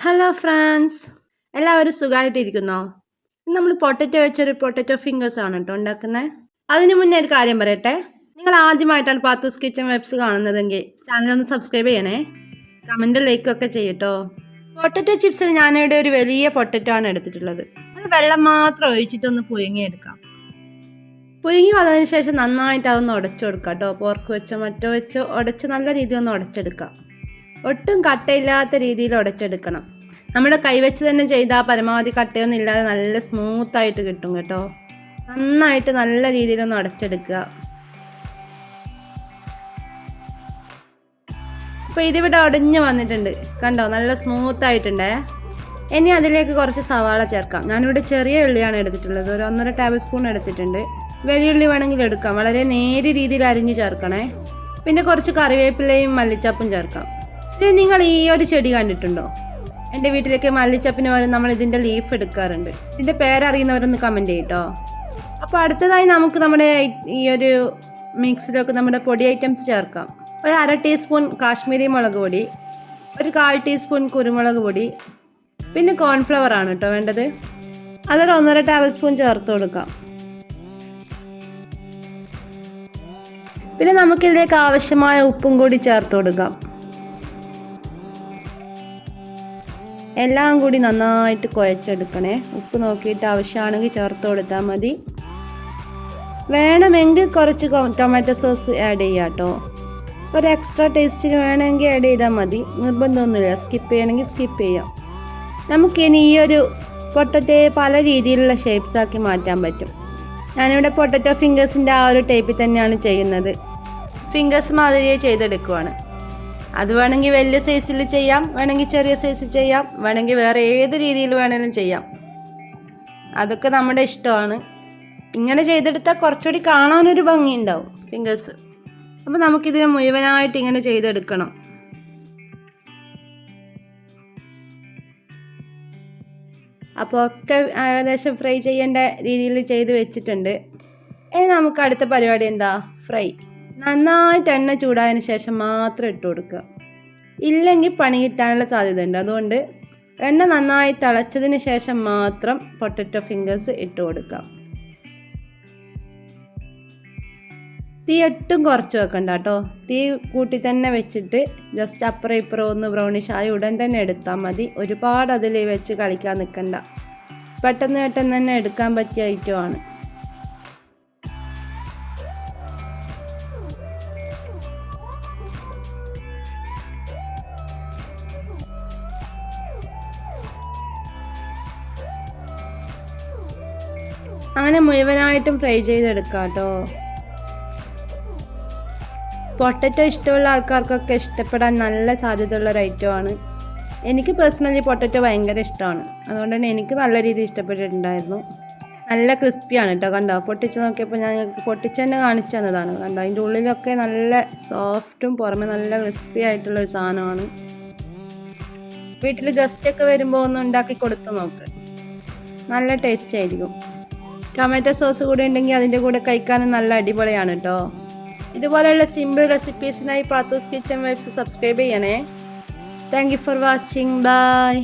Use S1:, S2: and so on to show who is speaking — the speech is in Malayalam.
S1: ഹലോ ഫ്രാൻസ് എല്ലാവരും സുഖമായിട്ടിരിക്കുന്നോ നമ്മൾ പൊട്ടറ്റോ വെച്ചൊരു പൊട്ടറ്റോ ഫിംഗേഴ്സ് ആണ് കേട്ടോ ഉണ്ടാക്കുന്നത് അതിന് മുന്നേ ഒരു കാര്യം പറയട്ടെ? നിങ്ങൾ ആദ്യമായിട്ടാണ് പാത്തൂസ് കിച്ചൻ വെബ്സ് കാണുന്നതെങ്കിൽ ചാനൽ ഒന്ന് സബ്സ്ക്രൈബ് ചെയ്യണേ. കമന്റ് ലൈക്കൊക്കെ ചെയ്യട്ടോ. പൊട്ടറ്റോ ചിപ്സിൽ ഞാനിവിടെ ഒരു വലിയ പൊട്ടറ്റോ ആണ് എടുത്തിട്ടുള്ളത്. അത് വെള്ളം മാത്രം ഒഴിച്ചിട്ടൊന്ന് പുഴുങ്ങിയെടുക്കാം പുഴുങ്ങി വന്നതിന് ശേഷം നന്നായിട്ട് അതൊന്ന് ഉടച്ചു കൊടുക്കാം കേട്ടോ പോർക്ക് വെച്ചോ മറ്റോ വെച്ചോ ഉടച്ച് നല്ല രീതിയിൽ ഒന്ന് ഉടച്ചെടുക്കാം. ഒട്ടും കട്ടയില്ലാത്ത രീതിയിൽ ഉടച്ചെടുക്കണം. നമ്മുടെ കൈവച്ച് തന്നെ ചെയ്താൽ പരമാവധി കട്ടയൊന്നും ഇല്ലാതെ നല്ല സ്മൂത്തായിട്ട് കിട്ടും കേട്ടോ. നന്നായിട്ട് നല്ല രീതിയിലൊന്ന് ഉടച്ചെടുക്കുക. അപ്പോൾ ഇതിവിടെ ഉടഞ്ഞ് വന്നിട്ടുണ്ട്. കണ്ടോ? നല്ല സ്മൂത്ത് ആയിട്ടുണ്ടേ. ഇനി അതിലേക്ക് കുറച്ച് സവാള ചേർക്കാം. ഞാനിവിടെ ചെറിയ ഉള്ളിയാണ് എടുത്തിട്ടുള്ളത്. ഒരു ഒന്നര ടേബിൾ സ്പൂൺ എടുത്തിട്ടുണ്ട്. വലിയ ഉള്ളി വേണമെങ്കിൽ എടുക്കാം. വളരെ നേരിയ രീതിയിൽ അരിഞ്ഞ് ചേർക്കണേ. പിന്നെ കുറച്ച് കറിവേപ്പിലയും മല്ലിച്ചപ്പും ചേർക്കാം. പിന്നെ നിങ്ങൾ ഈ ഒരു ചെടി കണ്ടിട്ടുണ്ടോ? എന്റെ വീട്ടിലേക്ക് മല്ലിച്ചപ്പിന് പകരം നമ്മൾ ഇതിന്റെ ലീഫ് എടുക്കാറുണ്ട്. ഇതിന്റെ പേരറിയുന്നവരൊന്ന് കമന്റ് ചെയ്യട്ടോ. അപ്പോൾ അടുത്തതായി നമുക്ക് നമ്മുടെ ഈ ഒരു മിക്സിലൊക്കെ നമ്മുടെ പൊടി ഐറ്റംസ് ചേർക്കാം. ഒരു അര ടീസ്പൂൺ കാശ്മീരി മുളക് പൊടി ഒരു കാൽ ടീസ്പൂൺ കുരുമുളക് പൊടി പിന്നെ കോൺഫ്ലവർ ആണ് കേട്ടോ വേണ്ടത്. അതൊരു ഒന്നര ടേബിൾ സ്പൂൺ ചേർത്ത് കൊടുക്കാം. പിന്നെ നമുക്കിതിലേക്ക് ആവശ്യമായ ഉപ്പും കൂടി ചേർത്ത് കൊടുക്കാം. എല്ലാം കൂടി നന്നായിട്ട് കുഴച്ചെടുക്കണേ. ഉപ്പ് നോക്കിയിട്ട് ആവശ്യമാണെങ്കിൽ ചേർത്ത് കൊടുത്താൽ മതി. വേണമെങ്കിൽ കുറച്ച് ടൊമാറ്റോ സോസ് ആഡ് ചെയ്യാം കേട്ടോ. ഒരു എക്സ്ട്രാ ടേസ്റ്റിന് വേണമെങ്കിൽ ആഡ് ചെയ്താൽ മതി. നിർബന്ധമൊന്നുമില്ല. സ്കിപ്പ് ചെയ്യണമെങ്കിൽ സ്കിപ്പ് ചെയ്യാം. നമുക്കിനി ഈ ഒരു പൊട്ടറ്റോയെ പല രീതിയിലുള്ള ഷേപ്സ് ആക്കി മാറ്റാൻ പറ്റും. ഞാനിവിടെ പൊട്ടറ്റോ ഫിംഗേഴ്സിന്റെ ആ ഒരു ടൈപ്പിൽ തന്നെയാണ് ചെയ്യുന്നത്. ഫിംഗേഴ്സ് മാതിരിയെ ചെയ്തെടുക്കുവാണ്. അത് വേണമെങ്കിൽ വലിയ സൈസിൽ ചെയ്യാം വേണമെങ്കിൽ ചെറിയ സൈസിൽ ചെയ്യാം വേണമെങ്കിൽ വേറെ ഏത് രീതിയിൽ വേണമെങ്കിലും ചെയ്യാം. അതൊക്കെ നമ്മുടെ ഇഷ്ടമാണ്. ഇങ്ങനെ ചെയ്തെടുത്താൽ കുറച്ചുകൂടി കാണാനൊരു ഭംഗി ഉണ്ടാവും ഫിംഗേഴ്സ് അപ്പോൾ നമുക്കിതിനെ മുഴുവനായിട്ട് ഇങ്ങനെ ചെയ്തെടുക്കണം. അപ്പോൾ ഒക്കെ ഏകദേശം ഫ്രൈ ചെയ്യേണ്ട രീതിയിൽ ചെയ്ത് വെച്ചിട്ടുണ്ട്. ഇനി നമുക്ക് അടുത്ത പരിപാടി എന്താ? ഫ്രൈ നന്നായിട്ട് എണ്ണ ചൂടായതിന് ശേഷം മാത്രം ഇട്ട് കൊടുക്കുക. ഇല്ലെങ്കിൽ പണി കിട്ടാനുള്ള സാധ്യത ഉണ്ട് അതുകൊണ്ട് എണ്ണ നന്നായി തിളച്ചതിന് ശേഷം മാത്രം പൊട്ടറ്റോ ഫിംഗേഴ്സ് ഇട്ട് കൊടുക്കാം തീ ഒട്ടും കുറച്ച് വെക്കണ്ട കേട്ടോ തീ കൂട്ടി തന്നെ വെച്ചിട്ട് ജസ്റ്റ് അപ്പുറം ഇപ്പുറം ഒന്ന് ബ്രൗണിഷ് ആയി ഉടൻ തന്നെ എടുത്താൽ മതി. ഒരുപാട് അതിൽ വെച്ച് കളിക്കാൻ നിൽക്കണ്ട. പെട്ടെന്ന് പെട്ടെന്ന് തന്നെ എടുക്കാൻ പറ്റിയ ഐറ്റമാണ് അങ്ങനെ മുഴുവനായിട്ടും ഫ്രൈ ചെയ്തെടുക്കാം കേട്ടോ. പൊട്ടറ്റോ ഇഷ്ടമുള്ള ആൾക്കാർക്കൊക്കെ ഇഷ്ടപ്പെടാൻ നല്ല സാധ്യതയുള്ള ഒരു ആണ്. എനിക്ക് പേഴ്സണലി പൊട്ടറ്റോ ഭയങ്കര ഇഷ്ടമാണ്. അതുകൊണ്ട് തന്നെ എനിക്ക് നല്ല രീതിയിൽ ഇഷ്ടപ്പെട്ടിട്ടുണ്ടായിരുന്നു. നല്ല ക്രിസ്പിയാണ് കേട്ടോ കണ്ടോ? പൊട്ടിച്ച് നോക്കിയപ്പോൾ ഞാൻ പൊട്ടിച്ച് തന്നെ കാണിച്ചു തന്നതാണ്. കണ്ടോ? അതിന്റെ ഉള്ളിലൊക്കെ നല്ല സോഫ്റ്റും പുറമെ നല്ല ക്രിസ്പി ആയിട്ടുള്ള ഒരു സാധനമാണ്. വീട്ടിൽ ഗസ്റ്റൊക്കെ വരുമ്പോൾ ഒന്ന് ഉണ്ടാക്കി കൊടുത്ത് നോക്ക്. നല്ല ടേസ്റ്റ് ആയിരിക്കും. ടൊമാറ്റോ സോസ് കൂടെ ഉണ്ടെങ്കിൽ അതിന്റെ കൂടെ കഴിക്കാനും നല്ല അടിപൊളിയാണ് കേട്ടോ ഇതുപോലെയുള്ള സിമ്പിൾ റെസിപ്പീസിനായി പാത്തൂസ് കിച്ചൺ വെബ്സ് സബ്സ്ക്രൈബ് ചെയ്യണേ. Thank you for watching bye